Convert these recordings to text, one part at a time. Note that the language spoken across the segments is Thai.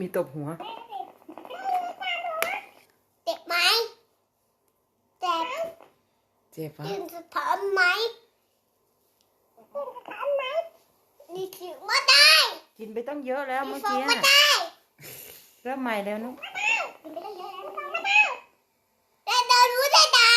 มีตบหัว เจ็บไหมเจ็บเจ็บปะกินสะท้อนไหมสะท้อนไหมนี่ถือมาได้ กินไปตั้งเยอะแล้วนี่เมื่อฟองกี้มาน่ะได้เริ่มใหม่แล้วนุ๊ก กินไปตั้งเยอะแล้วฟองมาได้แต่เรารู้ได้ดา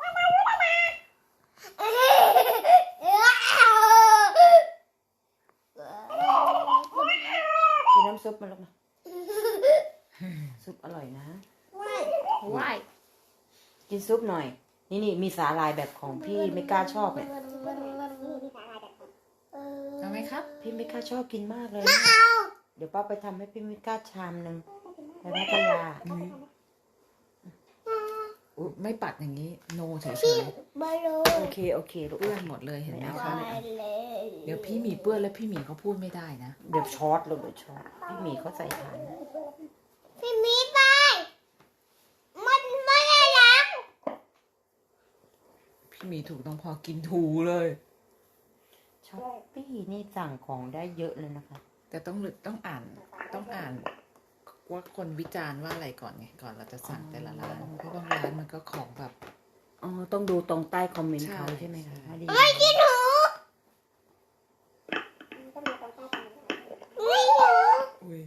ว่าเรารู้ได้ดาเออ กินน้ำ ซุปมาลูกมาซุปอร่อยนะว้ายกินซุปหน่อย นี่นี่มีสาหร่ายแบบของพี่ไม่กล้าชอบเนี่ยเอาไหมครับ พี่ไม่กล้าชอบกินมากเลยมานะเอาเดี๋ยวป้าไปทำให้พี่ไม่กล้าชามหนึ่งไปพัทยาอุ๊ย ไม่ปัดอย่างนี้ โนเฉยพี่บอลลูโอเคโอเคลูๆกเปื้อนหมดเลยเห็นไหมไม่คะเอาเลยเดี๋ยวพี่หมีเปื้อนแล้วพี่หมีเขาพูดไม่ได้นะ เดี๋ยวช็อตลูกเดี๋ยวช็อตพี่หมีเขาใส่ทานนะพี่มีไป มันไม่ได้แล้วพี่หมีถูกต้องพอกินถูเลยช้อปปี้นี่สั่งของได้เยอะเลยนะคะ แต่ต้องลึกต้องอ่านต้องอ่าน ว่าคนวิจารณ์ว่าอะไรก่อนไงก่อนเราจะสั่งแต่ละร้านเพราะบางร้านมันก็ของแบบอ๋อต้องดูตรงใต้คอมเมนต์ใช่เขาใช่ไหมคะว่าดีไม่กินหนูไม่หนูอุ้ย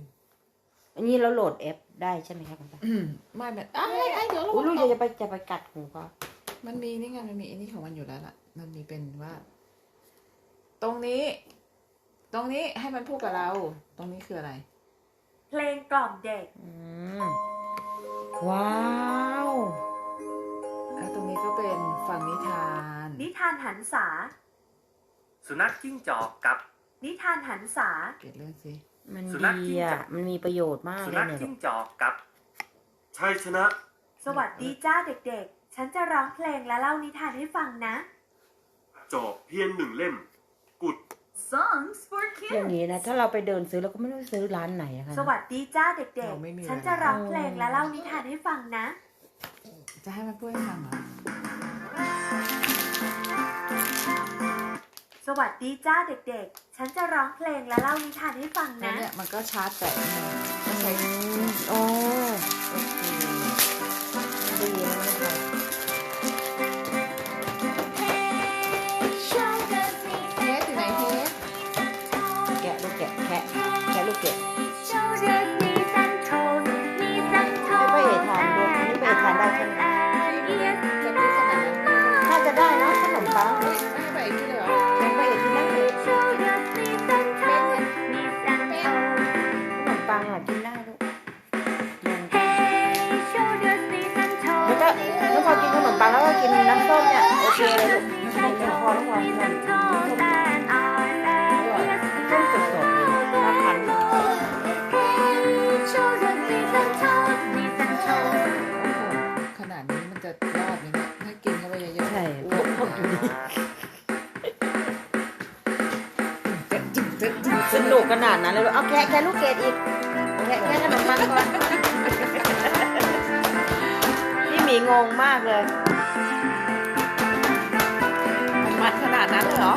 อันนี้เราโหลดแอปได้ใช่ไหมคะคุณป้าอืมไม่แบบไอ้ไอ้เดี๋ยวเราอุ้ยลูกจะไปจะไปกัดหูเขามันมีนี่ไงมันมีไอันนี้ของมันอยู่แล้วล่ะ มันมีเป็นว่า ตรงนี้ ตรงนี้ให้มันพูดกับเรา ตรงนี้คืออะไรเพ ลงกล่อมเด็ก อืมว้าวแล้วตรงนี้ก็เป็นฟังนิทาน นิทานหันษา สุนัขจิ้งจอกกับ นิทานหันษาเกลียดเรื่องสิ มันสุนัขดีจิ้งจอะอกมันมีประโยชน์มากสุเลนัยขเนี่ยจิ้งจอกกับ ชัยชนะ สวัสดีจ้าเด็กๆ ฉันจะร้องเพลงและเล่านิทานให้ฟังนะ จอบเพียงหนึ่งเล่ม กุด Songs for อย่างนี้นะ ถ้าเราไปเดินซื้อเราก็ไม่รู้ซื้อร้านไหนอะคะสวัสดีจ้าเด็กเราไม่มี ๆ ฉันจะร้องเพลงและเล่านิทานให้ฟังนะ จะให้มันพูดให้ฟังเหรอสวัสดีจ้าเด็กๆ ฉันจะร้องเพลงและเล่านิทานให้ฟังแล้วนะ เนี่ยมันก็ชาร์จแต่นี่ก็ใช้อืมโอ้ นมปังอะกินได้ลูกแล้วก็แล้วพอกินขนมปังแล้วก็กินน้ำส้มเนี่ยโอเคเลยลูกไม่พอแล้วพอแล้วพอส้มสดๆเลยถ้าคันขนาดนี้มันจะรอดไหมเนี่ยถ้ากินเข้าไปเยอะๆใช่อ้วกพวกอยู่ดีจะจึงจะจึงสนุกขนาดนั้นเลยลูกเอาแคะแคะลูกเกดอีก แคะแคะขนมปังก่อนพี่หมีงงมากเลย มันมันขนาดนั้นเลยเหรอ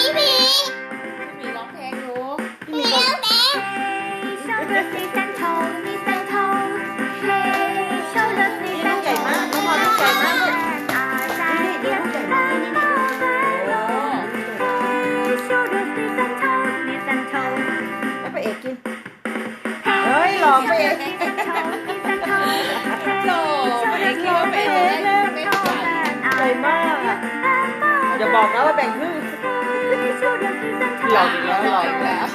อีพีมีร้องเพลงอยู่พี่หมีงงลู อย่าบอกนะว่าแบ่งครึ่งหลอกอีกแล้วหลอกอีกแล้ว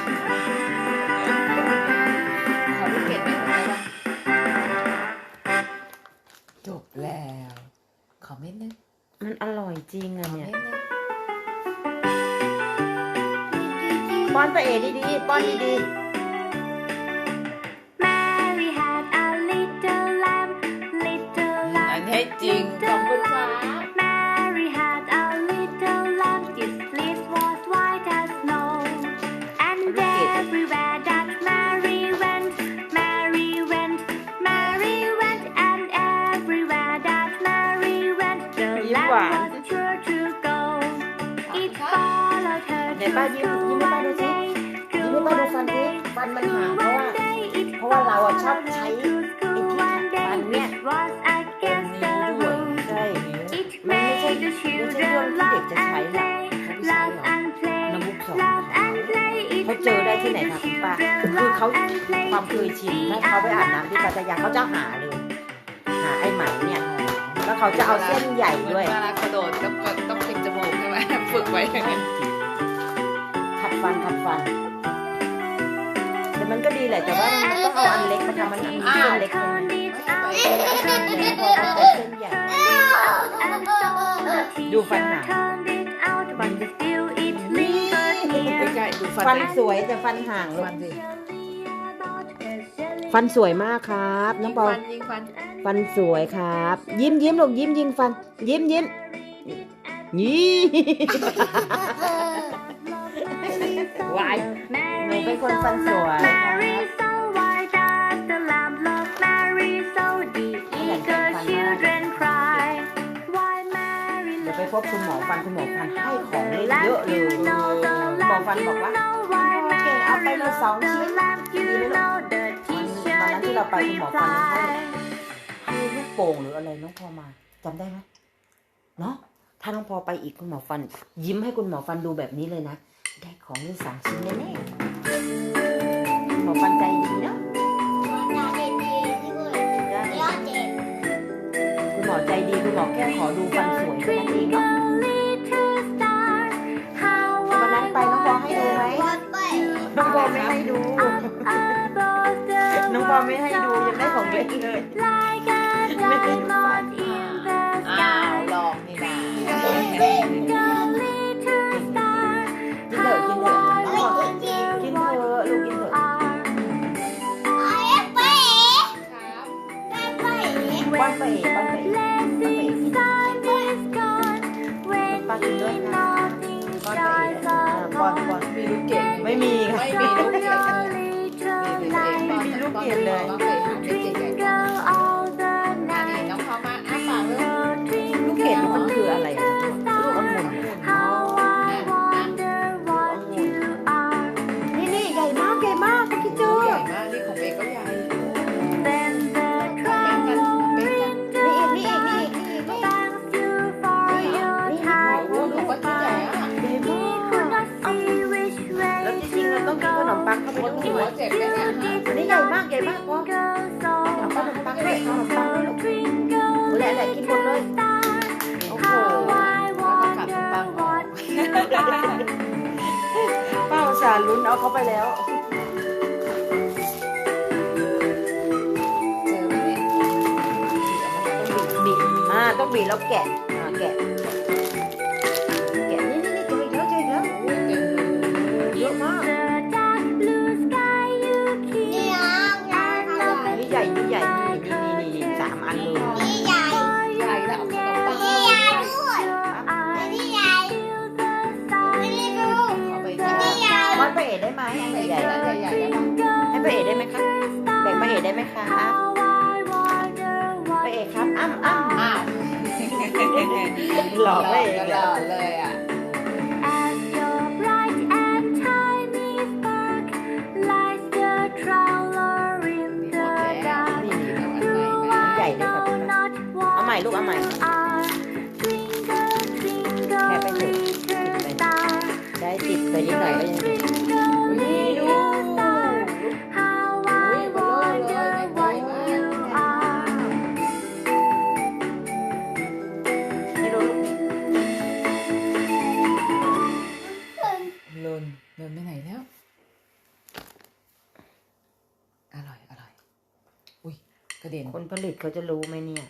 ขอลูกเกดไปได้ปะจบแล้ว ขอเม็ดนึงมันอร่อยจริงขอะอเนี่ย เม็ดนึงป้อนไปเอกดีๆ ป้อนดีอั มันไม่ใช่ made the ไม่ใช่เรื่อง children ที่เด็ก love จะใช้ and หรอก play, เขาไม่ใช้ love หรอก and play, น้ำมุกสอน love and play. It เขาเจอได้ที่ไหน made คะ the คุณป้า children คือเขา love and play. ความเคยชินถ้าเขาไปอาบน้ำที่พัทยาเขาจะหาเลย หาไอ้ไหมเนี่ย แล้วเขาจะเอาเส้นใหญ่ด้วยเวลากระโดดต้องต้องปิดจมูกใช่ไหมฝึกไว้อย่างนั้นขัดฟันขัดฟันแต่มันก็ดีแหละแต่ว่ามันต้องเอาอันเล็กมาทำมันอันเส้นเล็กเลย Turned it พอเอาเส้นใหญ่ and so the ดูฟัน teacher หาง turned it out, but still it lingered ดู near. ใกล้ๆดูฟันฟันดิสวยแต่ฟันห่างลูฟักนสิฟันสวยมากครับน้องปอฟันยิงฟันฟันสวยครับ ยิ้มยิ้มลูกยิ้มยิ้มฟัน ยิ้มยิ้มยี่วายหนูเป็นคนฟันสวย พบคุณหมอฟันคุณหมอฟันให้ของเยอะเลยหมอฟันบอกว่าเก่งเอาไปเลยสองชิ้นดีไหมลูกวันนั้นที่เราไปคุณหมอฟันให้ให้ลูกโป่งหรืออะไรน้องพอมาจำได้ไหมเนาะถ้าน้องพอไปอีกคุณหมอฟัน ยิ้มให้คุณหมอฟันดูแบบนี้เลยนะ ได้ของเล่นสองชิ้นแน่ๆหมอฟันใจดีเนาะ คุณหมอใจดีคุณหมอแค่ขอดูฟันสวยแค่นั้นเองเนาะวันนั้นไปน้องพอให้ดูไหมน้องพอไม่ให้ดู น้องพอไม่ให้ดูยังได้ของเล่นเลย ไม่ ปังเข้าไปคนด้หัวยเจ็บเนี่ยอันนี้ใหญ่มากใหญ่มากพ่อเอาขนมปังด้วยขนมปังด้วยลูกแหละแหละกินหมดเลย โอ้โห แล้วก็กัดขนมปังออกป้าอุตส่าห์ลุ้นเอาเขาไปแล้วเจอไหมเนี่ยบีบอ่าต้องบีบแล้วแกะอ่าแกะ มันไปเอ๋ได้ไหมอันใหญ่ใหญ่ๆใหญ่ๆได้ปะให้ไปเอ๋ได้ไหมครับแบ่งไปเอ๋ได้ไหมครับไปเอ๋ครับอ้ำอ้ำอ้าวหลอกไปเอ๋ตเลลอยดเลยอะ As your bright and tiny spark lights the traveler in มีหม the ดแล้ว dark. นี่นี่เอาอัน Do ใหม่ I ใหญ่ด้วยครับ know not เอาใหม่ what ลูกเอาใหม่ you are? Twinkle, twinkle, แค่ไปเถอะ little star. ได้ติดไปนิดหน่อยก็ยัง ลิตเขาจะรู้ไหมเนี่ย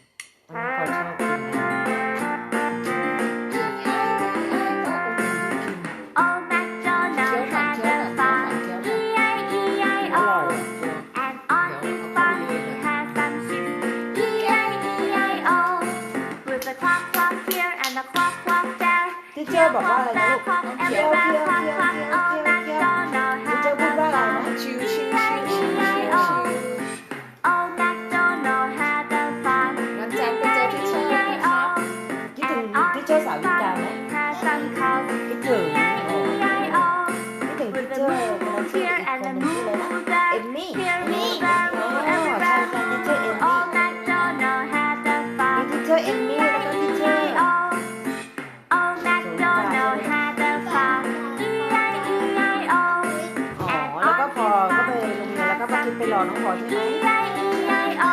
ไปรอน้องพอใช่ไหม E-I-E-I-O.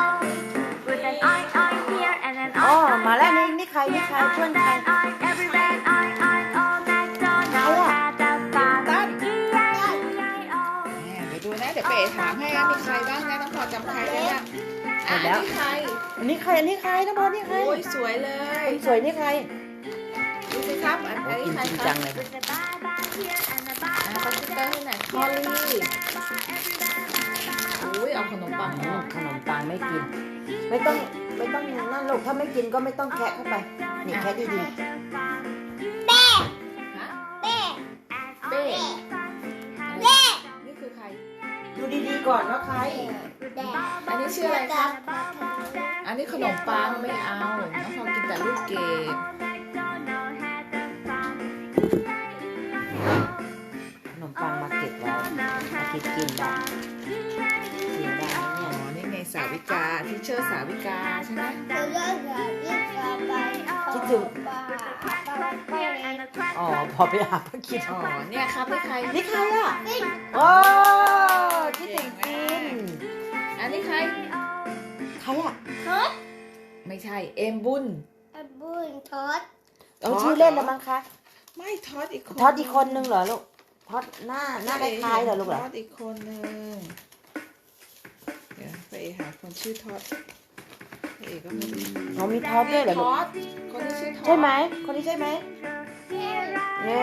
With an I, I here and an I, อ๋อ I มาแล้ว there. นี่นี่ใครนี่ Yes, ใคร I, เพื่อนใคร and I, everywhere I, I, oh, McDonald's had a farm. ตั้น E-I-E-I-O. แหม่เดี๋ยวดูนะเดี๋ยวเป๋ถามให้นะมีใครบ้างนะน้องพอจำใครได้บ้างอะหมดแล้วอันนี้ใครอันนี้ใครอันนี้ใครน้องพอนี่ใครโอ้ยสวยเลยคนสวยนี่ใครดูสิครับอันโอ้นี้กินใครจริงคจัรับงเลย With a bye bye here and a bye อะเขาชื่อเตอร์ให้หน่อยคอลลี่ ขนมปังไม่กิน ไม่ต้องไม่ต้องนั่นลูกถ้าไม่กินก็ไม่ต้องแคะเข้าไป นี่แคะดีเป้ฮะเป้เป้เป้นี่คือใครๆดูดีๆก่อนว่าใครแดงอันนี้ชื่ออะไรครับอันนี้ขนมปังไม่เอาน้องพอกินแต่ลูกเกดขนมปังมาเก็บไว้อาทิตย์กินได้ กาที่เชอร์สาวิกาใช่ไหมเราเลิกงานรีบกลับไปคิดถึงป้าป้าป้าอ๋อพอไปหาพระคิดอ๋อเนี่ยครับนี่ใครนี่ใครอะปิ้งโอ้คิดถึงกินอันนี้ใครใครอะทอดไม่ใช่เอมบุญอับบุญทอดเอาชื่อเล่นแล้วมั้งคะไม่ทอดอีกคนทอดอีกคนนึงเหรอลูกทอดหน้าหน้าคล้ายๆเหรอลูกเหรอทอดอีกคนนึงเดี๋ยว ไปหาคนชื่อทอดไปเอกก็ไม่รู้อ๋อมีทอดด้วยเหรอทลูกอดคนที่ชื่อทอดใช่ไหมคนนี้ใช่ไหมเย้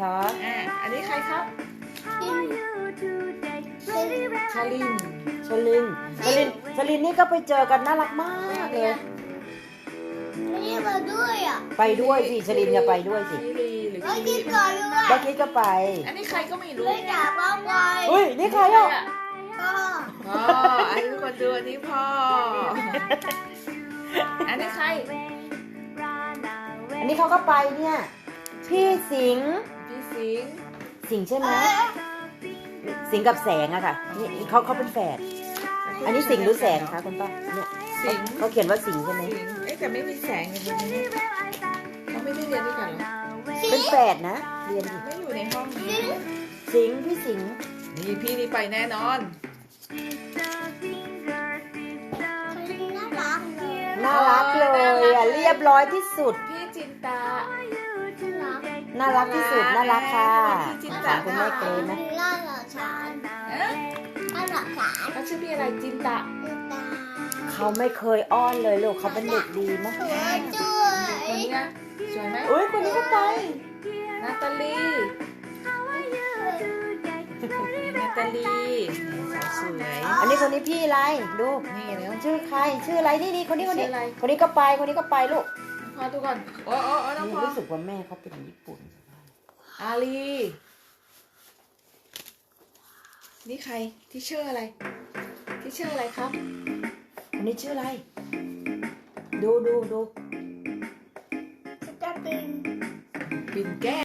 ทอดอะอันนี้ใครครับกินชาลินชลินชลินชลินนี่ก็ไปเจอกันน่ารักมากเนี่เลยยไม่ได้มาด้วยอะไปด้วยสิชลินจะไปด้วยสิชิลีหรือไม่ชิกิลีนก่อนด้วยเมื่อกี้ก็ไป อันนี้ใครก็ไม่รู้ไม่อยากมาไปอุ้ยนี่ใครอะ พ่อพ่ออันนี้คนดูอันนี้พ่อ อันนี้ใคร อันนี้เขาก็ไปเนี่ย พี่สิงห์พี่สิงห์สิงห์ใช่ไหมสิงห์กับแสงอะค่ะนี่นี่เขาเขาเป็นแฝดอันนี้สิงห์หรือแสงคะคุณป้าเนี่ยสิงห์เขาเขียนว่าสิงห์ใช่ไหมสิงห์เอ๊ะแต่ไม่มีแสงอยู่ตรงนี้เขาไม่ได้เรียนด้วยกันเหรอเป็นแฝดนะ เรียนดิไม่อยู่ในห้องนี้สิงห์พี่สิงห์นี่พี่นี่ไปแน่นอน น่ารักเลยน่ารักเลยอะเรียบร้อยที่สุด พี่จินตาน่ารักที่สุดน่ารักค่ะพี่จินถาตามคุณแม่เกรนนะน่ารักฉานเอ๊ะน่ารักฉานเขาชื่อพี่อะไรจินตาตาเขาไม่เคยอ้อนเลยลูกเขาเป็นเด็กดีมากสวยด้วคนยนี้นะสวยไหมอุ้ยคนนี้ก็ไปนาตาลีนาตาลีสาวสวย อันนี้คนนี้พี่อะไรดูนี่แล้วชื่อใคร ชื่ออะไรนี่นี่คนนี้คนนี้ชื่ออะไร คนนี้ก็ไปคนนี้ก็ไปลูกพอดูก่อนโอ้โอ้โอ้น้องนี่พอรู้สึกว่าแม่เขาเป็นญี่ปุ่น อาลีนี่ใครที่ชื่ออะไร ที่ชื่ออะไรครับ คนนี้ชื่ออะไร ดูดูดูจะเป็นปิ่นแก้ว